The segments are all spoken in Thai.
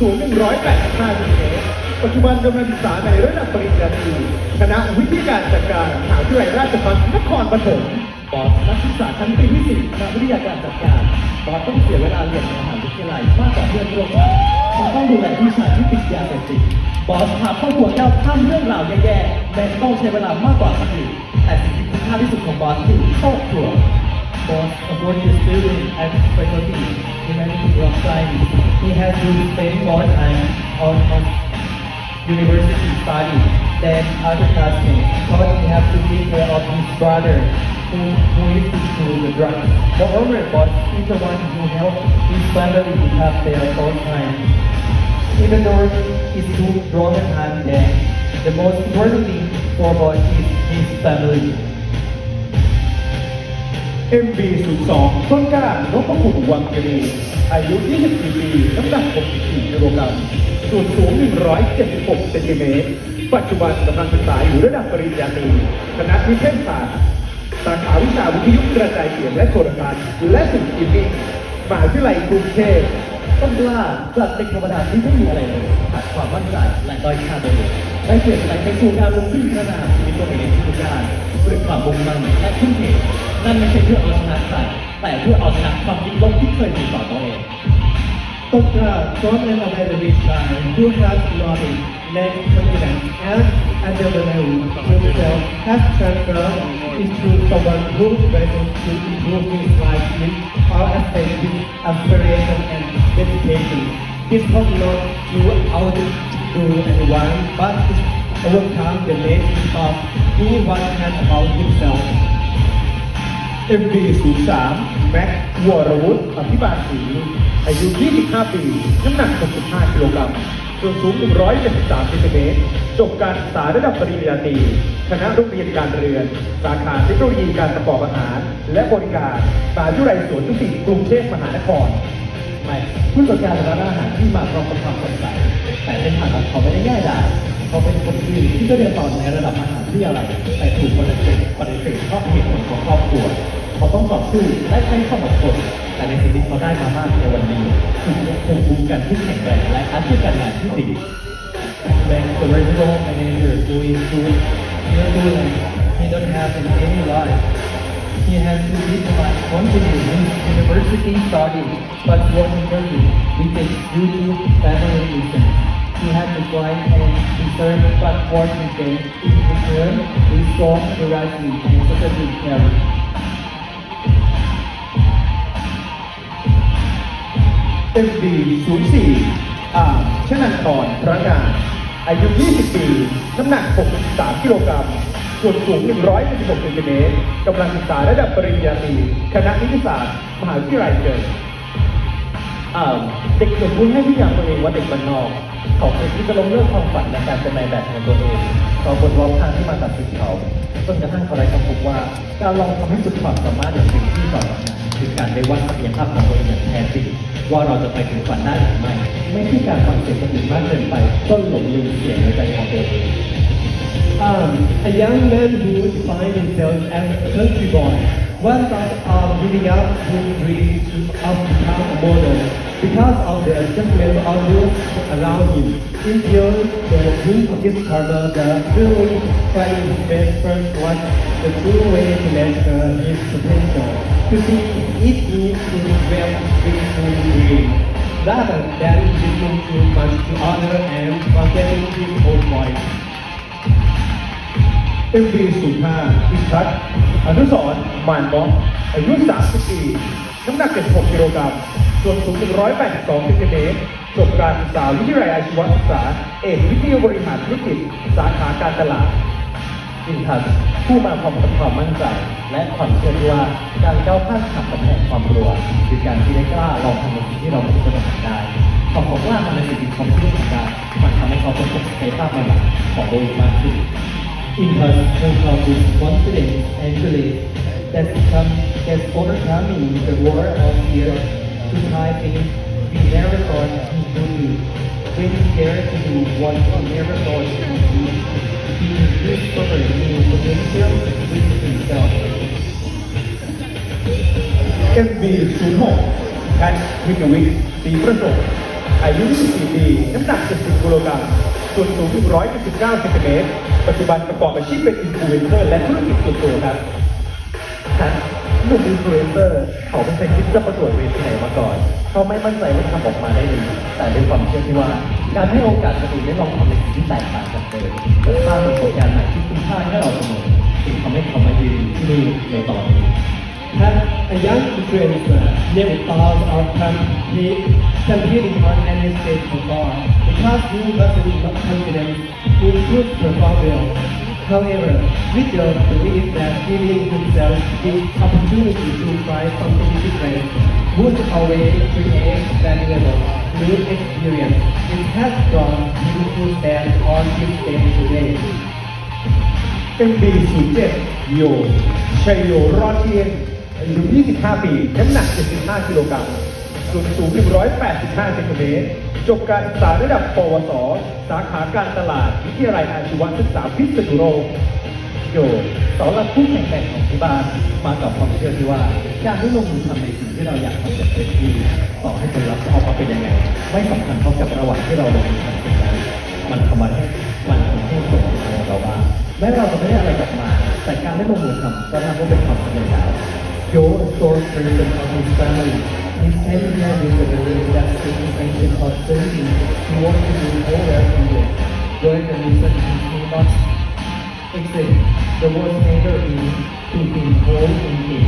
สูง185เซนติเมตรปัจจุบันกำลังศึกษาในระดับปริญญาตรีคณะวิทยาการจัดการมหาวิทยาลัยราชภัฏนครปฐมบอสนักศึกษาชั้นปีที่สี่คณะวิทยาการจัดการบอสต้องเสียเวลาเรียนมหาวิทยาลัยมากกว่าเพื่อนร่วมชั้นบอสต้องดูแลผู้ชายที่ติดยาเสพติดบอสพาครอบครัวก้าวข้ามเรื่องราวแย่ๆแม้ต้องใช้เวลามากกว่าคนอื่นแต่สิ่งที่คุ้มค่าที่สุดของบอสคือครอบครัว Boss avoid his student at faculty humanity of science. He has to spend more time on, on university study than other classmates because he has to take care of his brother who, who is into the drugs. Moreover, Boss is the one who helps his family to have their own time. Even though he's too drawn time there, the most important thing for Boss is his family. MB 0 2 ต้นกล้านพคุณวังเกรีอายุ 24 ปี น้ำหนัก 64กิโลกรัมส่วนสูง 176เซนติเมตร ปัจจุบันกำลังศึกษาอยู่ระดับปริญญาตรีคณะวิเทศศาสตร์ สาขาวิชาวิทยุกระจายเสียงและโทรทัศน์และสื่อทีวีมหาวิทยาลัยกรุงเทพต้นกล้าจากเด็กธรรมดาที่ไม่มีอะไรเลยขาดความมั่นใจและด้อยค่าตัวเองได้เปลี่ยนแปลงไปสู่การลงทุนพัฒนาชีวิตตัวเองในทุกด้านด้วยความมุ่งมั่นและทุ่มเท นั่นไม่ใช่เพื่อเอาชนะใครแต่เพื่อเอาชนะความคิดลบที่เคยมีต่อตัวเอง Toka from an academic guy who has knowledge, lacks confidence, and adrenaline himself has transformed into someone who is ready to improve his life in all aspects with aspiration and dedication. This hope not to outdo anyone, but to overcome the need of doing what can about himself. MB 0 3 แม็กวรวุฒิอภิบาลศรีอายุ 25 ปี น้ำหนัก 65กิโลกรัมส่วนสูง 173เซนติเมตร จบการศึกษาระดับปริญญาตรี คณะโรงเรียนการเรือน สาขาเทคโนโลยีการประกอบอาหาร และบริการมาวิทยาลัยสวนดุสิกรุงเทพมหานครไม่ผู้จัดการร้านอาหารที่มาพร้อมกับความสดใสแต่เส้นทางของเขาไม่ได้ง่ายดายเขาเป็นคนที่ที่ก็เรียนต่อในระดับมหาวิทยาลัยแต่ถูกปฏิเสธปฏิเสธเพราะเหตุผลของครอบครัว เขาต้องต่อสู้และใช้ความอดทนแต่ในสิ่งที่เขาได้มามากในวันนี้คือภูมิคุ้มกันที่แข็งแรงและอาชีพการงานที่ดี When the regional manager doing good, he doing he don't have an any life. He has to be the one continue his university studies, but what he does with his duty family reason. He has to grind and research, but what he gains in return is strong, variety, and society care. MB04 อ่าชนันทรพระกานอายุ 20 ปี น้ำหนัก 63 กิโลกรัม ส่วนสูง 116เซนติเมตรกำลังศึกษาระดับปริญญาตรี คณะนิติศาสตร์ มหาวิทยาลัยเกิด เด็กหนุ่มผู้ให้พิยามตัวเองว่าเด็กบ้านนอกเขาเคยที่จะลงเรื่องความฝันในการเป็นนายแบบของตัวเองต่อบนรอบทางที่มาตัดสินเขาจนกระทั่งเขาได้ค้นพบว่า การลองทำให้สุดความสามารถอย่างเต็มที่ต่อจากนั้นคือการได้วัดศักยภาพของตัวเองอย่างแท้จริงว่าเราจะไปถึงฝันได้หรือไม่ไม่ใช่การฟังเสียงคนอื่นมากเกินไปจนหลงลืมเสียงในใจของตัวเอง Um, a young man who defined himself as a country boy. One thought of giving up his dream to become a model because of the adjustment of those around him. Until the he discovered the feeling trying his best first was the true way to measure his potential. To see if he is well with his dream. Rather than listening too much to others and forgetting his own voice. MB 0 5อิทัศน์อนุสรณ์มานม็อกอายุ 30 ปี น้ำหนัก 76 กิโลกรัม ส่วนสูง 182เซนติเมตรจบการศึกษาวิทยาลัยอาชีวศึกษา เอกวิทยาบริหารธุรกิจ สาขาการตลาดอินทัศผู้มาพร้อมกับความมั่นใจ และความเชื่อว่าการก้าวข้ามผ่านกำแพงความกลัวคือการที่ได้กล้าลองทำในสิ่งที่เราไม่คิดจะทำได้ขาบอกว่ามันในสิ่งที่เขาไม่คิดว่าทำได้มันทำให้เขาค้นพบศักยภาพใหม่ของตัวเองมากขึ้น In her overcome with confidence and belief that come that overcoming the war of fear to try things we never thought he could do. When he dare to do what he never thought he could do, he discovered new potential within himself. MB 06แพทวิกวิกสีประสบอายุ 24 ปี น้ำหนัก 70กิโลกรัมส่วนสูง179เซนติเมตร ปัจจุบันประกอบอาชีพเป็นอินฟลูเอนเซอร์และธุรกิจส่วนตัวครับ หนุ่มอินฟลูเอนเซอร์เขาไม่เคยคิดจะประกวดเวทีไหนมาก่อน เขาไม่มั่นใจว่าทำออกมาได้ดีแต่ด้วยความเชื่อที่ว่า การให้โอกาสคนอื่นได้ลองทำในสิ่งที่แตกต่างจากเดิมและสร้างประสบการณ์ใหม่ที่คุ้มค่าให้เราเสมอจึงทำให้เขามายืนที่นี่ในตอนนี้ Have a young influencer named Bob of compete, competing on any stage before because he wasn't confident in his performance. However, we don't believe that giving himself the opportunity to try something different would always create valuable new experience. It has drawn him to stand on this stage today. MB 07 โยชัยโยรอดเทียนอายุ25 ปี น้ำหนัก 75 กิโลกรัมส่วนสูง 185 เซนติเมตร จบการศึกษาระดับ ปวส สาขาการตลาด วิทยาลัยอาชีวศึกษาพิษณุโลกโยสาหลักผู้แข็งแกร่งของที่บ้านมากับความเชื่อที่ว่า การที่ลงมือทำในสิ่งที่เราอยากทำอย่างเต็มที่ต่อให้ผลลัพธ์จะออกมาเป็นยังไง ไม่สำคัญเท่ากับระหว่างที่เราลงมือทำสิ่งนั้นมันทำมาให้มันทำให้ผลของเราบ้างแม้เราจะไม่ได้อะไรกลับมา แต่การได้ลงมือทำก็นับว่าเป็นความสำเร็จแล้ว Joe is so person of his family. His ten years in the belief that the intention of serving he wanted to do all that he did. During the research he not exit the worst anger in to be whole in him.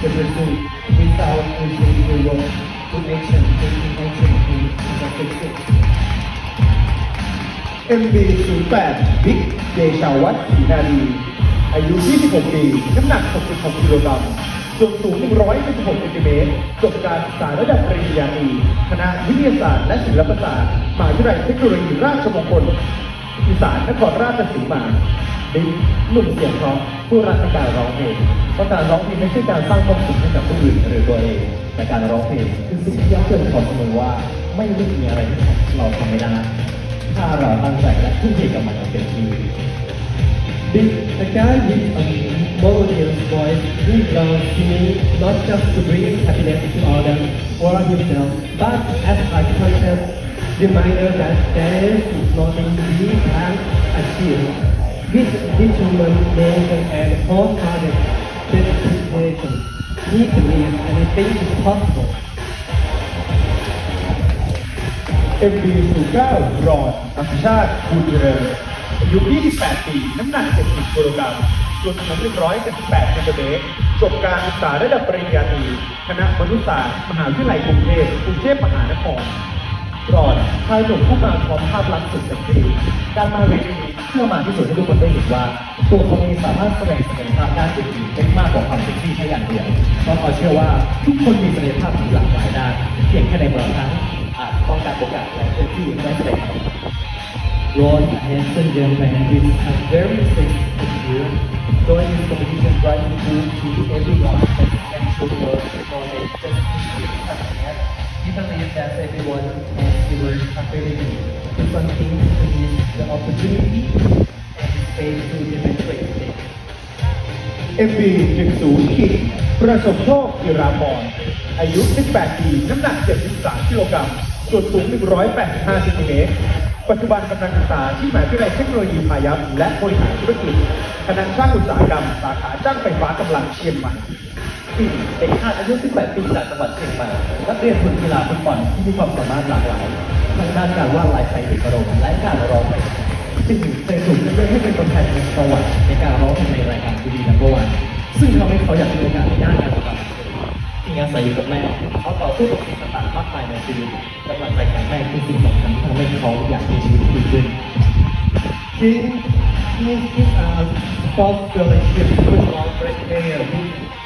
The pursuit without receiving reward to action taking action in the success. MB 08บิ๊กเดชาวัฒน์ศรีนาดีอายุ 26 ปี น้ำหนัก 66 กิโลกรัม ส่วนสูง176เซนติเมตรจบการศึกษาระดับปริญญาตรีคณะวิทยาศาสตร์และศิลปศาสตร์มหาวิทยาลัยเทคโนโลยีราชมงคลอีสานนครราชสีมาบิ๊กหนุ่มเสียงเพราะผู้รักในการร้องเพลงเพราะการร้องเพลงไม่ใช่การสร้างความสุขให้กับผู้อื่นหรือตัวเองแต่การร้องเพลงคือสิ่งที่ย้ำเตือนขอเสมอว่าไม่มีอะไรที่เราทำไม่ได้ถ้าเราตั้งใจและทุ่มเทกับมันอย่างเต็มที่ The, the guy with a melodious voice who loves singing not just to bring happiness to others or himself, but as a conscious reminder that there is nothing we can achieve. With determination and wholehearted dedication, he believes anything is possible. MB 09รอนอภิชาติบุญเจริญอายุ 28 ปี น้ำหนัก 70กิโลกรัม ส่วนสูง178เซนติเมตรจบการศึกษาระดับปริญญาตรีคณะมนุษยศาสตร์มหาวิทยาลัยกรุงเทพกรุงเทพมหานครรอนชายหนุ่มผู้มาพร้อมภาพลักษณ์สุดเซ็กซี่การมาเวทีนี้เพื่อมาที่สุดให้ทุกคนได้เห็นว่า ตัวเขาเองสามารถแสดงศักยภาพด้านอื่นๆได้มากกว่าความเซ็กซี่แค่อย่างเดียวเพราะเขาเชื่อว่าทุกคนมีศักยภาพที่หลากหลายด้านเพียงแค่ในบางครั้งอาจต้องการโอกาสและพื้นที่ได้แสดงออก Ron, a handsome young man with a very sensitive figure, joined this competition trying to prove to everyone that he can show work for a just success. He believes that everyone has the ability to something to use the opportunity and space to demonstrate it. MB 10ขีดประสบโชคจิราพรอายุ 18 ปี น้ำหนัก 73 กิโลกรัมส่วนสูง 185 เซนติเมตร ปัจจุบันกำลังศึกษาที่มหาวิทยาลัยเทคโนโลยีพายัพและบริหารธุรกิจคณะช่างอุตสาหกรรม สาขาช่างไฟฟ้ากำลังเชียงใหม่ปีเด็กชาติอายุ 18 ปีจากจังหวัดเชียงใหม่นักเรียนทุนกีฬาฟุตบอลที่มีความสามารถหลากหลายทั้งด้านการวาดลายไทยเอกรมและการร้องเพลงซึ่งเคยถูกเลือกให้เป็นตัวแทนในประวัติในการร้องเพลงในรายการทีวีนัมเบอร์วันซึ่งทำให้เขาอยากมีโอกาสในด้านการทำงา ที่อาศัยอยู่กับแม่เขาต่อสู้กับสิ่งต่างๆมากมายในชีวิตกำลังใจของแม่คือสิ่งสำคัญที่ทำให้เขาอยากมีชีวิตดีขึ้น He is is a sports scholarship football player who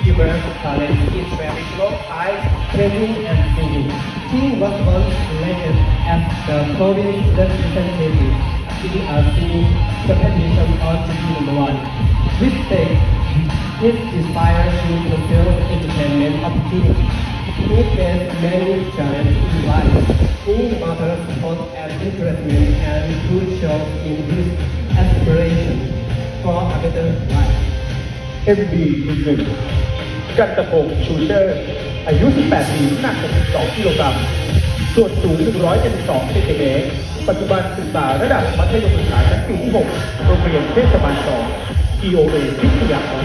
develops talent in traditional Thai training and singing. He was once elected as the province representative in a singing competition on TV number one. With stage, This desire to fulfill entertainment opportunities. He faced many challenges in life. His mother's support and encouragement and crucial in his aspiration for a better life. MB 11กันตะพงชูเชอร์ อายุ 18 ปี หนัก 62 กิโลกรัม ส่วนสูง 172เซนติเมตร ปัจจุบันศึกษาระดับมัธยมศึกษาชั้นปีที่ 6 โรงเรียนเทศบาล2 TOA พิทยาคม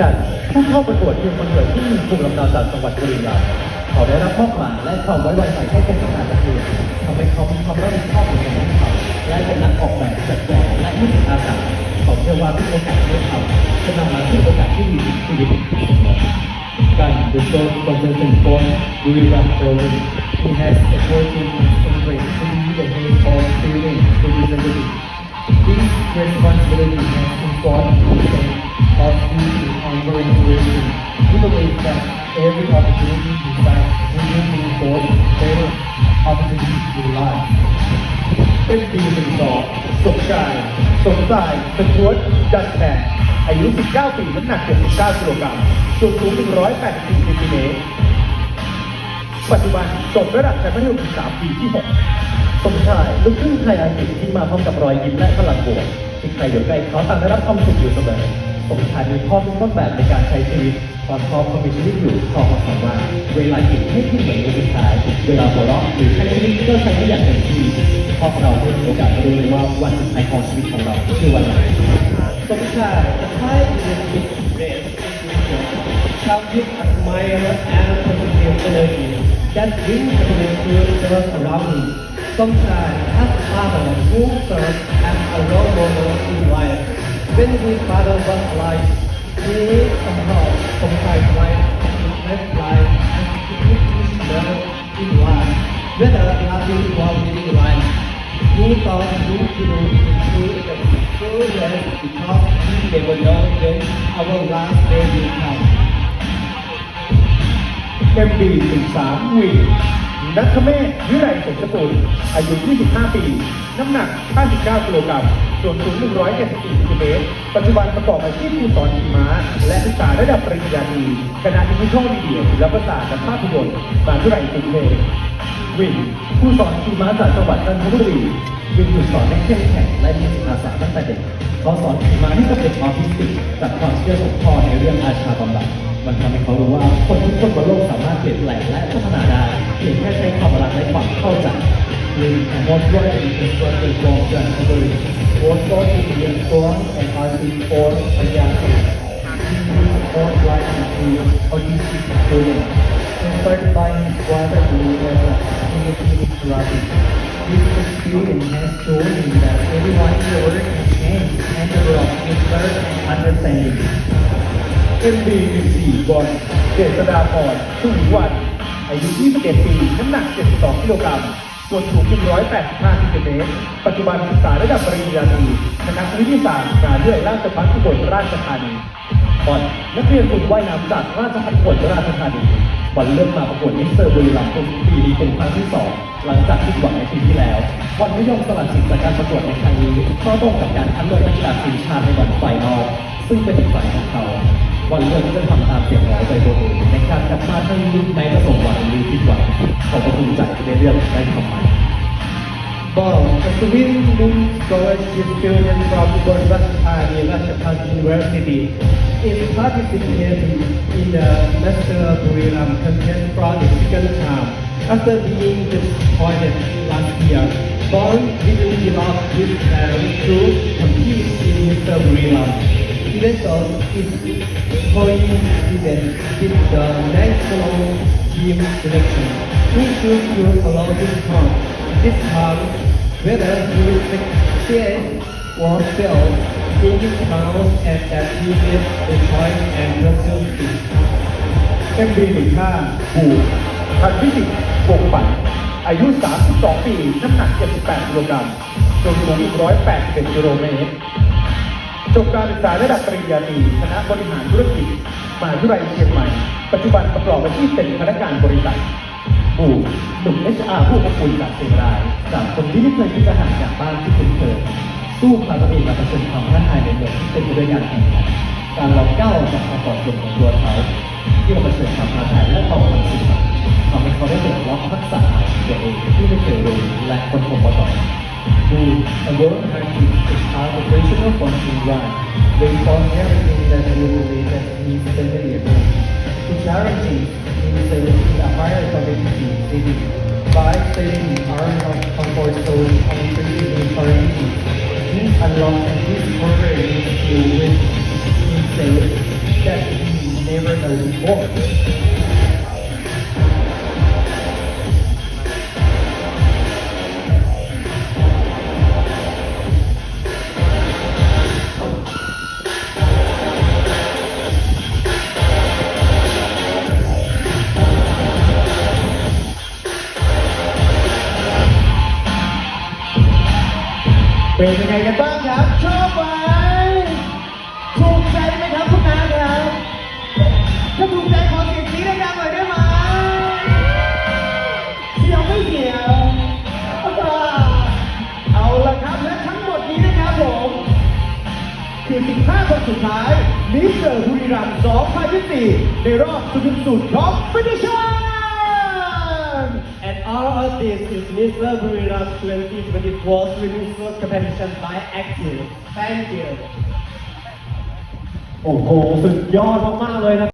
กันผู้เข้าประกวดทีมคนเกิดที่มีภูมิลำเนาจากจังหวัดบุรีรัมย์เขาได้รับมอบหมายและความไว้วางใจให้เป็นประธานนักเรียนทำให้เขามีความรับผิดชอบในการทำและเป็นนักออกแบบจัดแจงและนิสิตอาสาเขาเชื่อว่าทุกโอกาสที่ทำจะนำมาซึ่งโอกาสที่ดีในชีวิตกัน the soul consultant born Buriram province he has a working interest to be the head of student representative This responsibility has informed him of his ongoing creation. We believe that every opportunity he find will bring forth better opportunities in life. เป็นปี12สองสมชาย สมชายสจวตดันแทนอายุ 19 ปี น้ำหนัก 79กิโลกรัมส่วนสูง 184เซนติเมตรปัจจุบันจบระดับชั้นมัธยมศึกษาปีที่ 6 สมชายลูกครึ่งไทยอังกฤษที่มาพร้อมกับรอยยิ้มและพลังบวกที่ใครอยู่ใกล้เขาต่างได้รับความสุขอยู่เสมอ สมชายมีพ่อต้นแบบในการใช้ชีวิตตอนพ่อเขามีชีวิตอยู่พ่อเขาสอนว่าเวลากินให้ขึ้นเหมือนมือสุดท้ายเวลาหัวเราะหรือใช้ชีวิตก็ใช้ได้อย่างเต็มที่เพราะเราไม่มีโอกาสรู้เลยว่าวันสุดท้ายของชีวิตของเราคือวันไหนสมชาย the Thai Olympic Games shall give admire and positive energy that brings happiness to those around him. Sometimes, as a father who serves as a role model in life, when his father was alive, he somehow sometimes life his best life and to put his love in life, whether laughing or living life. He thought he could do the fullest because he never know when our last day will come. MB 13วินนัทเมศวิไรสมสกุลอายุ 25 ปี น้ำหนัก 59กิโลกรัม ส่วนสูง 174เซนติเมตร ปัจจุบันประกอบอาชีพครูสอนขี่ม้า และศึกษาระดับปริญญาตรีคณะดิจิทัลมีเดียศิลปศาสตร์และภาพยนตร์มหาวิทยาลัยกรุงเทพวินผู้สอนขี่ม้าจากจังหวัดจันทบุรีวินถูกสอนให้เข้มแข็งและมีจิตอาสาตั้งแต่เด็กเขาสอนขี่ม้าให้กับเด็กออทิสติกจากความเชื่อของพ่อในเรื่องอาชาบำบัดมันทำให้เขารู้ว่าคนทุกคนบนโลกสามารถเปลี่ยนแปลงและพัฒนาได้เพียงแค่ใช้ความรักและความเข้าใจ He was right in instructed from January was taught to be a strong and artist for a young age. He was right to autistic students. Inspired by his brother who was a creative karate. This experience has shown him that everyone in the world can change and develop with birth and understanding. MB 14บอลเจษฎาพรสุวิวันอายุ 21 ปี น้ำหนัก 72 กิโลกรัม ส่วนสูง185เซนติเมตร ปัจจุบันศึกษาระดับปริญญาตรีคณะวิทยาศาสตร์มหาวิทยาลัยราชภัฏอุบลราชธานีบอลนักเรียนฝึกว่ายน้ำจากราชภัฏอุบลราชธานีบอลเริ่มมาประกวดมิสเตอร์บุรีรัมย์ปีนี้เป็นครั้งที่สองหลังจากที่หวังในปีที่แล้วบอลไม่ยอมสละสิทธิ์จากการประกวดในครั้งนี้เพราะตรงกับการคัดเลือกนักกีฬาทีมชาติในวันไฟนอลซึ่งเป็นอีกฝ่ายของเขา บอลเลือกที่จะทำตามเสียงร้องใจตัวเองในการกลับมาครั้งนี้ในประสบวังหรือผิดหวังเขาก็ภูมิใจที่ได้เลือกได้ทำมัน Ball, a swimming scholarship student from Gonzaga Rajabhat University, is participating in the Master Buriram contest for the second time. After being disappointed last year, Ball didn't give up his plan to compete in Mr. Buriram. Even though his coincidence with the national team selection, he should use a loading count. This time, whether he succeed or fail, in his count and that he is the choice and pursue it. MB 15บูพันธุ์พิสิทธิ์วงปั่นอายุ 32 ปี น้ำหนัก 78กิโลกรัมส่วนสูง181กิโลเมตร จบการศึกษาระดับปริญญาตรีคณะบริหารธุรกิจมหาวิทยาลัยเชียงใหม่ ปัจจุบันประกอบอาชีพเป็นพนักงานบริษัทบูหนุ่ม HR ผู้อบอุ่นจากเชียงรายจากคนที่ไม่เคยคิดจะห่างจากบ้านที่คุ้นเคยสู้พาตัวเองมาประสบความท้าทายในเมืองที่เต็มไปด้วยการแข่งขันการลองก้าวออกจากความปลอดโปร่งของตัวเขา ที่มาเผชิญความท้าทายและต่อมันสิ่งใหม่ทำให้เขาได้เปิดล็อกทักษะตัวเองที่ไม่เคยรู้และคนพบมาก่อน who, alone acting is our operational function right. They found everything that we believe that needs familiar. to charities in the, in the higher community city by setting the arm of comfort zone on increasing community. This unlock and this program never 15 คนสุดท้ายมิสเตอร์บุรีรัมย์2024ในรอบสุดสุดท็อปฟินิชั่น And all of this is Mr. Buriram 2024 Swimming Slope Competition by Active. Thank you. โอ้โห สุดยอดมาก ๆ เลยนะ